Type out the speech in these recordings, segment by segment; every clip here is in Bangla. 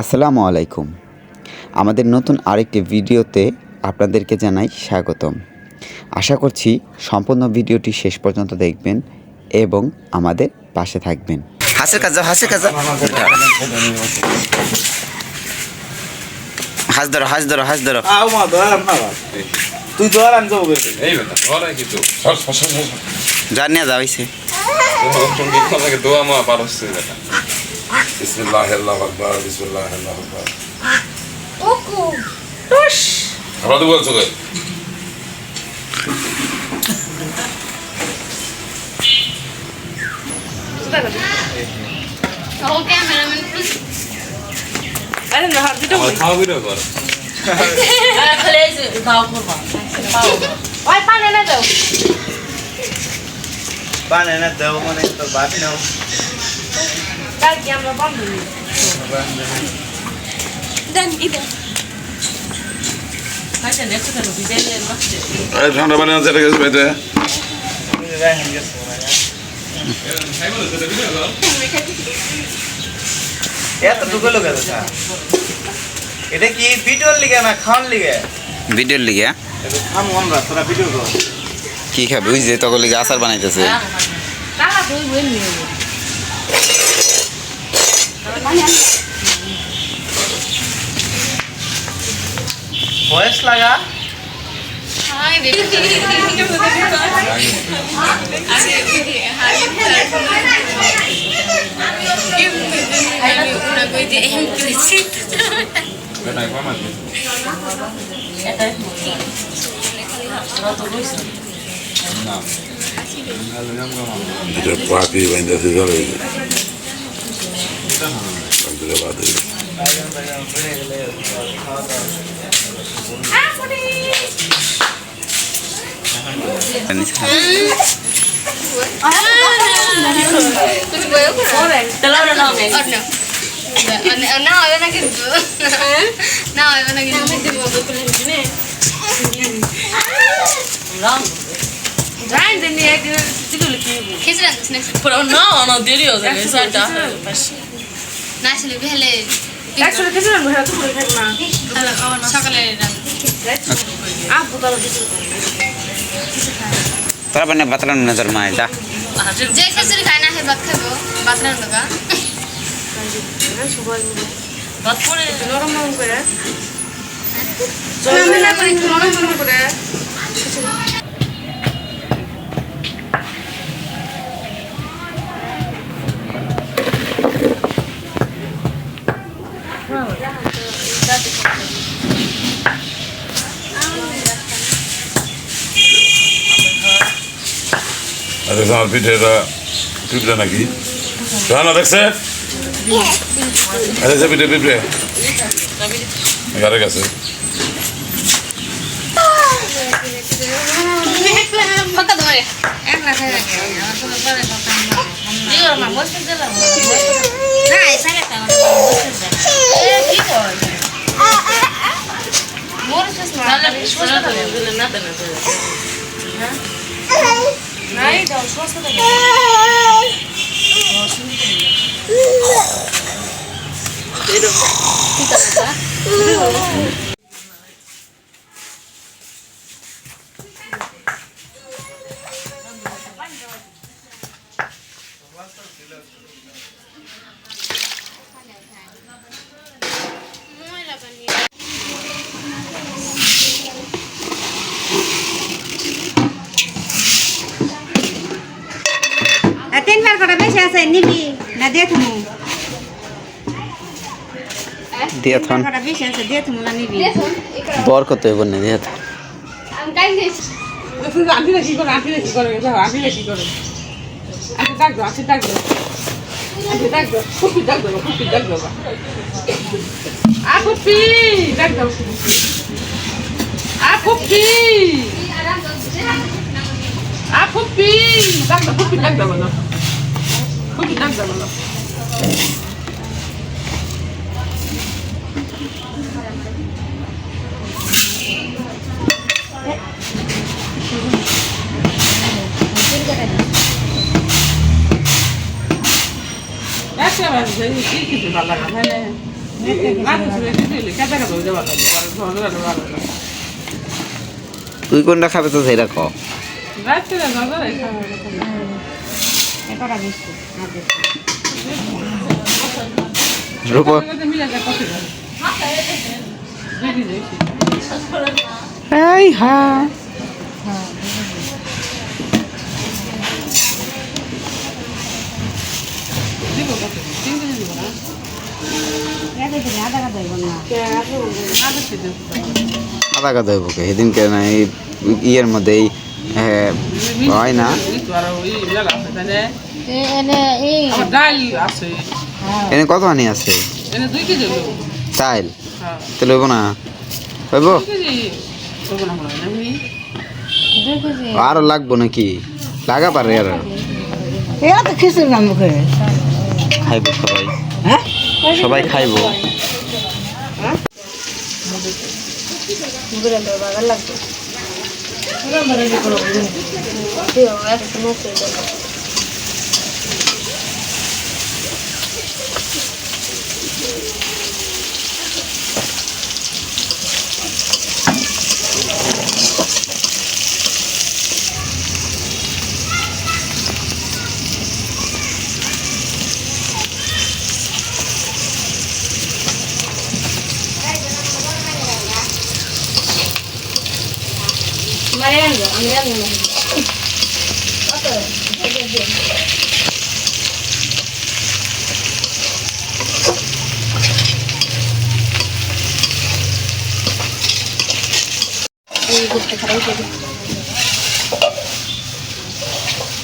আসসালামু আলাইকুম। আমাদের নতুন আরেকটি ভিডিওতে আপনাদেরকে জানাই স্বাগতম। আশা করছি সম্পূর্ণ ভিডিওটি শেষ পর্যন্ত দেখবেন এবং আমাদের পাশে থাকবেন। হাসের কাজ যাও হাসের কাজ। যাও হাস ধরো হাস ধরো হাস ধরো। আও মা ধরাম না তুই ধর আমি যাব বেশি। এই বেটা ধরা কিন্তু সর সর সর সর যার নিয়ে যাও হইছে। সঙ্গে দোয়া মা পারছে বিসমিল্লাহ আল্লাহ আকবার বিসমিল্লাহ আল্লাহ আকবার আমরা তো বলছো গে cameraman, please. আরে না হাত দিতে আমার খাওয়া বিরো কর ওই পানি না দাও। বানে না দেও মানে তো বাদ নাও। কাল কি আমরা বন্ধ দেন ইদে ঠান্ডা পানি আছে এটা গেছে বেটা এত ঢুকে লোক এটা কি ভিডিওর লিগে না খাওয়ার লিগে? ভিডিওর লিগে? কি খাবে? ওই যে তখন লিগে আচার বানাইতেছে। ভয়েস লাগা? এটা পাখি বাইন্দাছে ধরে। না হবে না কিন্তু না হবে না কিন্তু একদিন দিগুলো কি খিচুড়ি আনছিস না Pero no, no, que salta. না আসলে বেহলে একশো কিছু না ভরা তো করে না সকালে তোরা বানিয়ে বাতলাম নজর মায় যা। যে খিচুড়ি খায় না হে ভাত খাব। ভাত রান্না কা সবাই মিলে Vad får det? নরম নরম করে করে নরম নরম করে। দেখছে আমার পিঠে এটা পিঁপড়ে নাকি? রান্না দেখছে? দেখছে পিঠে, পিঁপড়ে। গাড়ি গেছে ফাঁকা তোমারে এক না খাই রাখে আমার তো নাই দাও সস্তা দাও আর তিনবার করে বেশি আছে নিবি না দিয়ে থুমু? দিয়ে থন। বেশি আছে দিয়ে থুমু না নিবি? বর কত এবার না দিয়ে থন। আমি বেশি করে আন্টি বেশি করে আন্টি বেশি করে আন্টি ডাক দাও আন্টি ডাক দাও আন্টি ডাক দাও খুবই ডাক দাও খুবই ডাক দাও আ খুবই ডাক দাও আ খুবই আ খুবই ডাক দাও খুবই ডাক দাও বলো খুবই ডাক দাও বলো একেবারে কি তুই কোনটা খাবে তো সেটা ক। রাতে না ধরে এটা বেশি আর বেশি রূপ মিলে যায় কত দেখি যাই এই হ্যাঁ দিব কত তিন কেজি দিব না এটা দিলে আধা কাদা হইব না আধা কেজি আধা কথা হইব কে সেদিনকে না এই ইয়ের মধ্যে এই হ্যাঁ, হয় না এনে এই আছে। এনে কত হানি আছে? এনে দুই কেজি চাইল? হ্যাঁ। তাহলে হইব না। হইব? হয়। আরও লাগবো নাকি? লাগা পারে আর। এটা তো খিচুড়ি খাইব সবাই। হ্যাঁ? সবাই খাইব।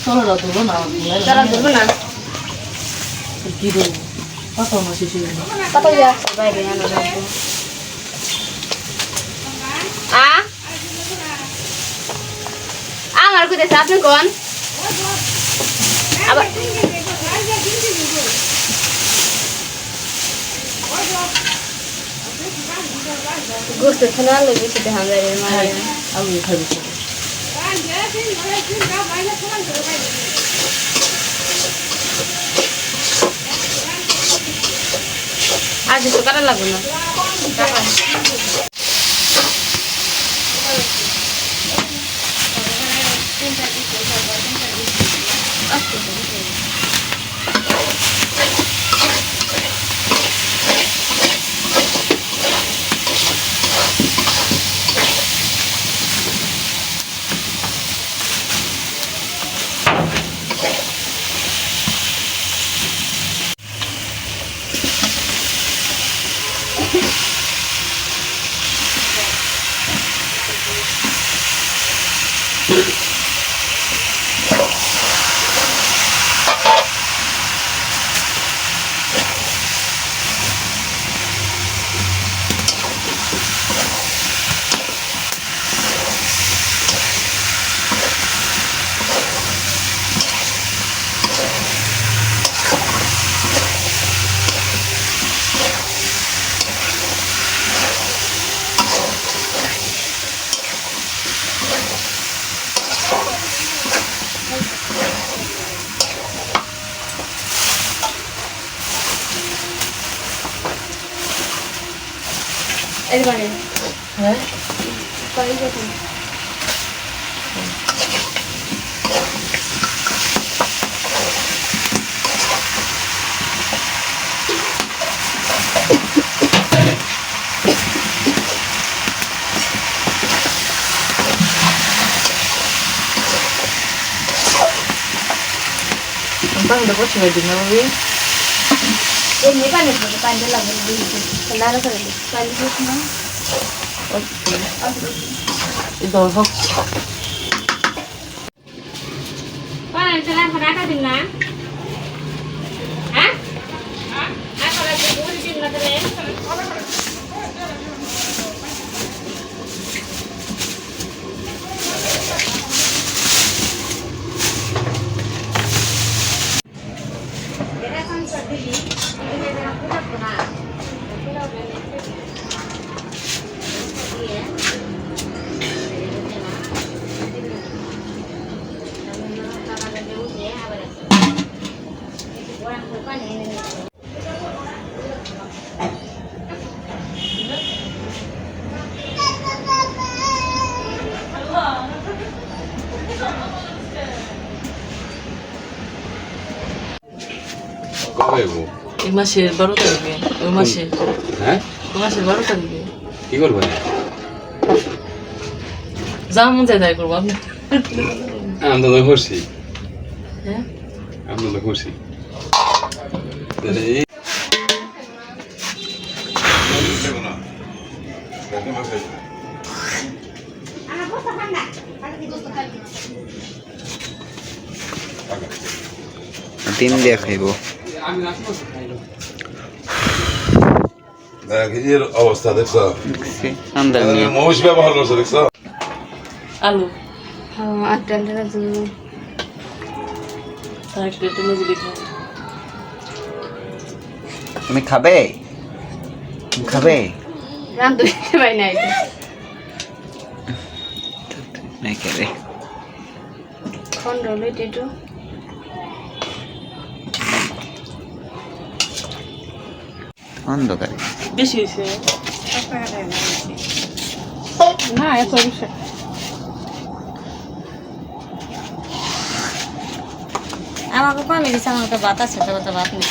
চলো দেবো না তারা ধরবো না কি দেবো কত মাসে ছিল কত যাচ্ছে বাইরে আমার কোথায় আপনি কোন আবার লোক বেশি দেখান যায় রে আমি খাবি আর কিছু করা লাগবে না। এরবারে হ্যাঁ? কই যখন বাংলা বসে হয়ে না বাবু এমনি পানি পড়ে পানি লাগবে নাড়া করে দিই পানি দিস না এটা হোক পানি রাখা দিন না এই মাসের বারো তারিখে ওই মাসে হ্যাঁ ওই মাসের বারো তারিখে কি করব যা মন চাই তাই করব আপনি আমি তো করছি হ্যাঁ আমি তো করছি ডিম দিয়ে খাইব এর অবস্থা দেখছ? মহিষ ব্যবহার করছ দেখছ? আলু। হ্যাঁ খাও তুমি খাবে? খাবে? নাই। অন্ধকারে। বেশি হয়েছে। না, এত বিষয় আমাকে কমে দিচ্ছে আমার তো ভাত আছে তো ভাত নেই।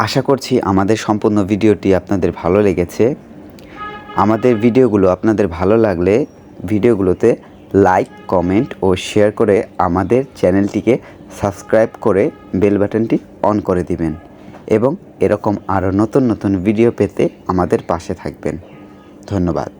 আশা করছি আমাদের সম্পূর্ণ ভিডিওটি আপনাদের ভালো লেগেছে। আমাদের ভিডিওগুলো আপনাদের ভালো লাগলে ভিডিওগুলোতে লাইক, কমেন্ট ও শেয়ার করে আমাদের চ্যানেলটিকে সাবস্ক্রাইব করে বেল বাটনটি অন করে দিবেন এবং এরকম আরও নতুন নতুন ভিডিও পেতে আমাদের পাশে থাকবেন। ধন্যবাদ।